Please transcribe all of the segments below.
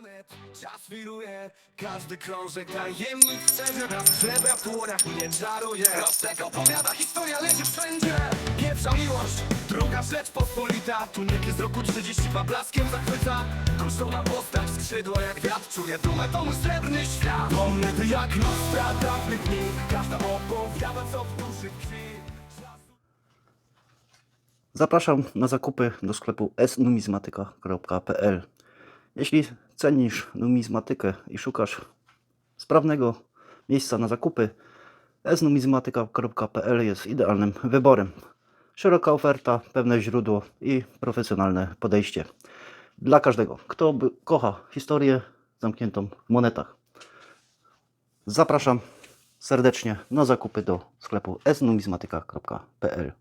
monet, czas wiruje. Każdy krążek tajemnic srebra w dłoniach mnie czaruje. Rostek opowiada, historia leci wszędzie. Pierwsza miłość, druga rzecz pospolita. Tunieki z roku 42 blaskiem zachwyca. Kosztowna postać, skrzydła jak wiatr Czuję dumę, to mój srebrny świat. Monety jak lustra dawnych dni Każda opowiada co w duszy tkwi. Zapraszam na zakupy do sklepu snumizmatyka.pl. Jeśli cenisz numizmatykę i szukasz sprawnego miejsca na zakupy, snumizmatyka.pl jest idealnym wyborem. Szeroka oferta, pewne źródło i profesjonalne podejście. Dla każdego, kto kocha historię zamkniętą w monetach. Zapraszam serdecznie na zakupy do sklepu snumizmatyka.pl.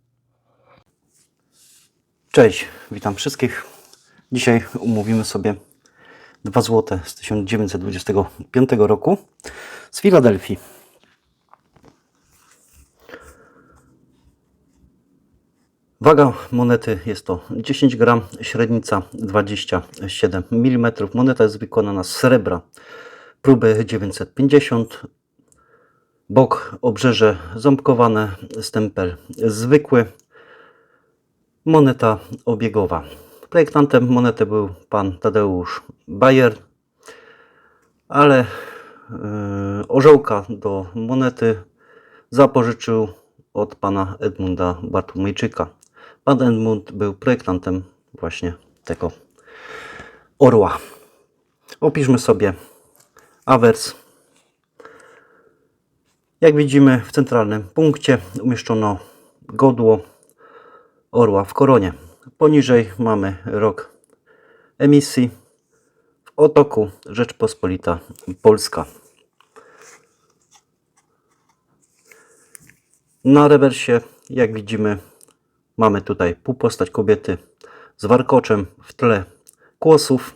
Cześć, witam wszystkich. Dzisiaj umówimy sobie 2 zł z 1925 roku z Filadelfii. Waga monety jest to 10 gram, średnica 27 mm. Moneta jest wykonana z srebra próby 950. Bok, obrzeże ząbkowane, stempel zwykły. Moneta obiegowa. Projektantem monety był pan Tadeusz Bayer, ale yy, orzełka do monety zapożyczył od pana Edmunda Bartłomiejczyka. Pan Edmund był projektantem właśnie tego orła. Opiszmy sobie awers. Jak widzimy w centralnym punkcie umieszczono godło orła w koronie. Poniżej mamy rok emisji. W otoku Rzeczpospolita Polska. Na rewersie, jak widzimy, mamy tutaj półpostać kobiety z warkoczem w tle kłosów.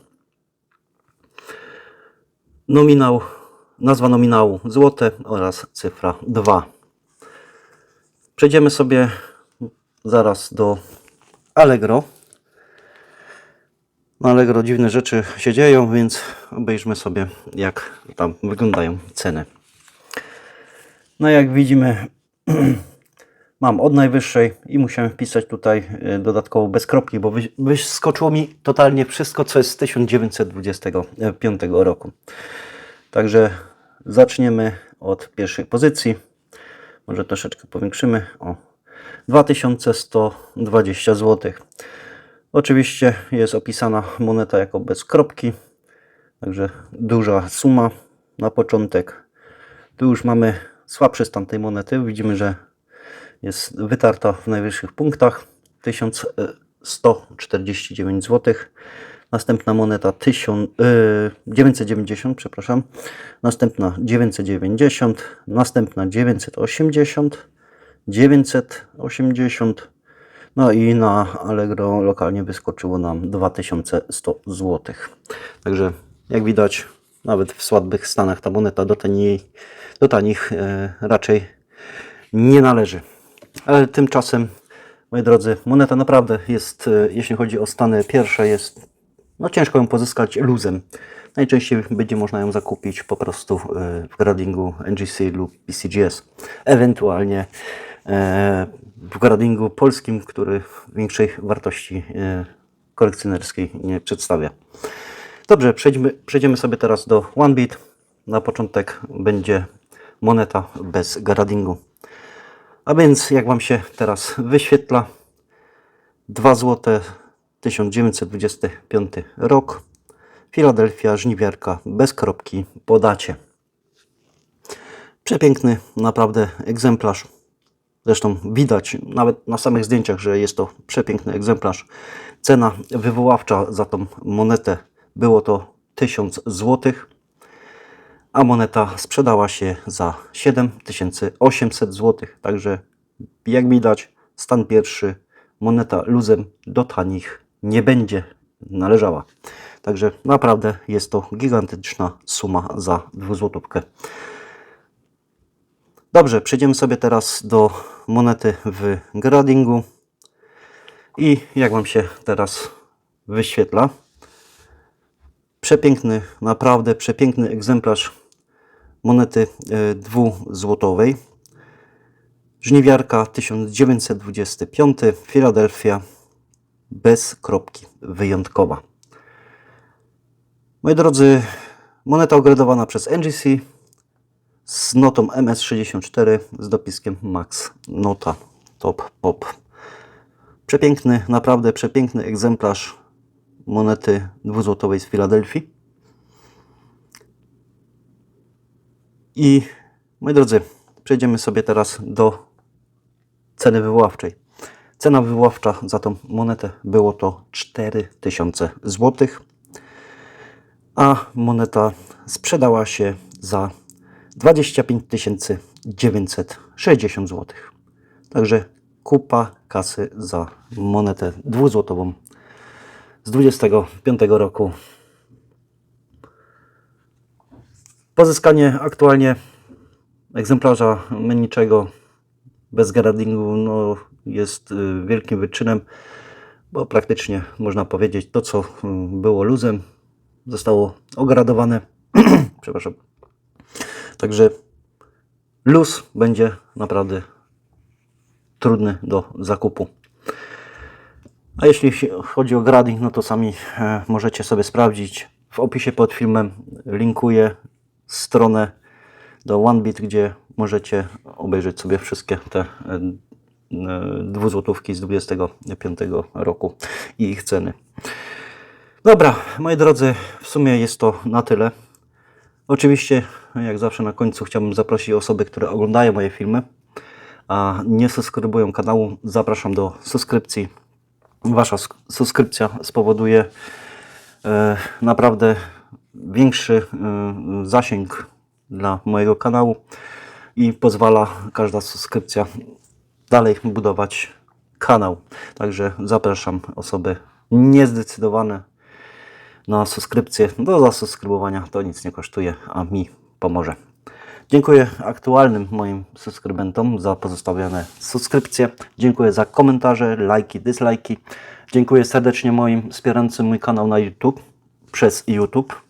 Nominał, nazwa nominału złote oraz cyfra 2. Przejdziemy sobie zaraz do Allegro. Na Allegro dziwne rzeczy się dzieją, więc obejrzmy sobie, jak tam wyglądają ceny. No jak widzimy, mam od najwyższej i musiałem wpisać tutaj y, dodatkowo bez kropki, bo wy- wyskoczyło mi totalnie wszystko, co jest z 1925 roku. Także zaczniemy od pierwszej pozycji. Może troszeczkę powiększymy. O, 2120 zł. Oczywiście jest opisana moneta jako bez kropki, także duża suma na początek. Tu już mamy słabszy stan tej monety. Widzimy, że jest wytarta w najwyższych punktach 1149 zł. Następna moneta 1000, yy, 990, przepraszam. Następna 990, następna 980, 980. No i na Allegro lokalnie wyskoczyło nam 2100 zł. Także jak widać, nawet w słabych stanach ta moneta do, taniej, do tanich e, raczej nie należy. Ale tymczasem, moi drodzy, moneta naprawdę jest, e, jeśli chodzi o stany pierwsze, jest no ciężko ją pozyskać luzem. Najczęściej będzie można ją zakupić po prostu e, w gradingu NGC lub PCGS. Ewentualnie w gradingu polskim, który większej wartości e, kolekcjonerskiej nie przedstawia. Dobrze, przejdźmy, przejdziemy sobie teraz do OneBeat. Na początek będzie moneta bez gradingu. A więc jak Wam się teraz wyświetla, 2 zł 1925 rok. Filadelfia, żniwiarka, bez kropki, podacie. Przepiękny, naprawdę egzemplarz. Zresztą widać nawet na samych zdjęciach, że jest to przepiękny egzemplarz. Cena wywoławcza za tą monetę było to 1000 zł, a moneta sprzedała się za 7800 zł. Także jak widać, stan pierwszy, moneta luzem do tanich nie będzie należała. Także naprawdę jest to gigantyczna suma za dwuzłotówkę. Dobrze, przejdziemy sobie teraz do monety w gradingu. I jak Wam się teraz wyświetla, Przepiękny, naprawdę przepiękny egzemplarz monety e, dwuzłotowej. Żniwiarka 1925, Filadelfia, bez kropki, wyjątkowa. Moi drodzy, moneta ogradowana przez NGC z notą MS64 z dopiskiem Max Nota Top Pop. Przepiękny, naprawdę przepiękny egzemplarz monety dwuzłotowej z Filadelfii. I moi drodzy, przejdziemy sobie teraz do ceny wywoławczej. Cena wywoławcza za tą monetę było to 4000 zł, a moneta sprzedała się za 25 960 zł. Także kupa kasy za monetę dwuzłotową z 25 roku. Pozyskanie aktualnie egzemplarza menniczego bez gradingu no, jest y, wielkim wyczynem, bo praktycznie można powiedzieć to, co y, było luzem, zostało ogradowane. Przepraszam. Także luz będzie naprawdę trudny do zakupu. A jeśli chodzi o grading, no to sami e, możecie sobie sprawdzić. W opisie pod filmem linkuję stronę do OneBit, gdzie możecie obejrzeć sobie wszystkie te e, e, dwuzłotówki z 25 roku i ich ceny. Dobra, moi drodzy, w sumie jest to na tyle. Oczywiście, jak zawsze na końcu chciałbym zaprosić osoby, które oglądają moje filmy, a nie subskrybują kanału. Zapraszam do subskrypcji. Wasza sk- subskrypcja spowoduje e, naprawdę większy e, zasięg dla mojego kanału i pozwala każda subskrypcja dalej budować kanał. Także zapraszam osoby niezdecydowane na subskrypcję. Do zasubskrybowania to nic nie kosztuje, a mi pomoże. Dziękuję aktualnym moim subskrybentom za pozostawione subskrypcje. Dziękuję za komentarze, lajki, dislajki. Dziękuję serdecznie moim wspierającym mój kanał na YouTube przez YouTube.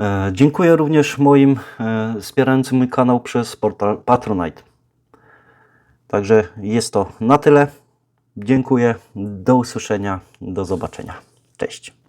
E, dziękuję również moim e, wspierającym mój kanał przez portal Patronite. Także jest to na tyle. Dziękuję. Do usłyszenia. Do zobaczenia. Cześć.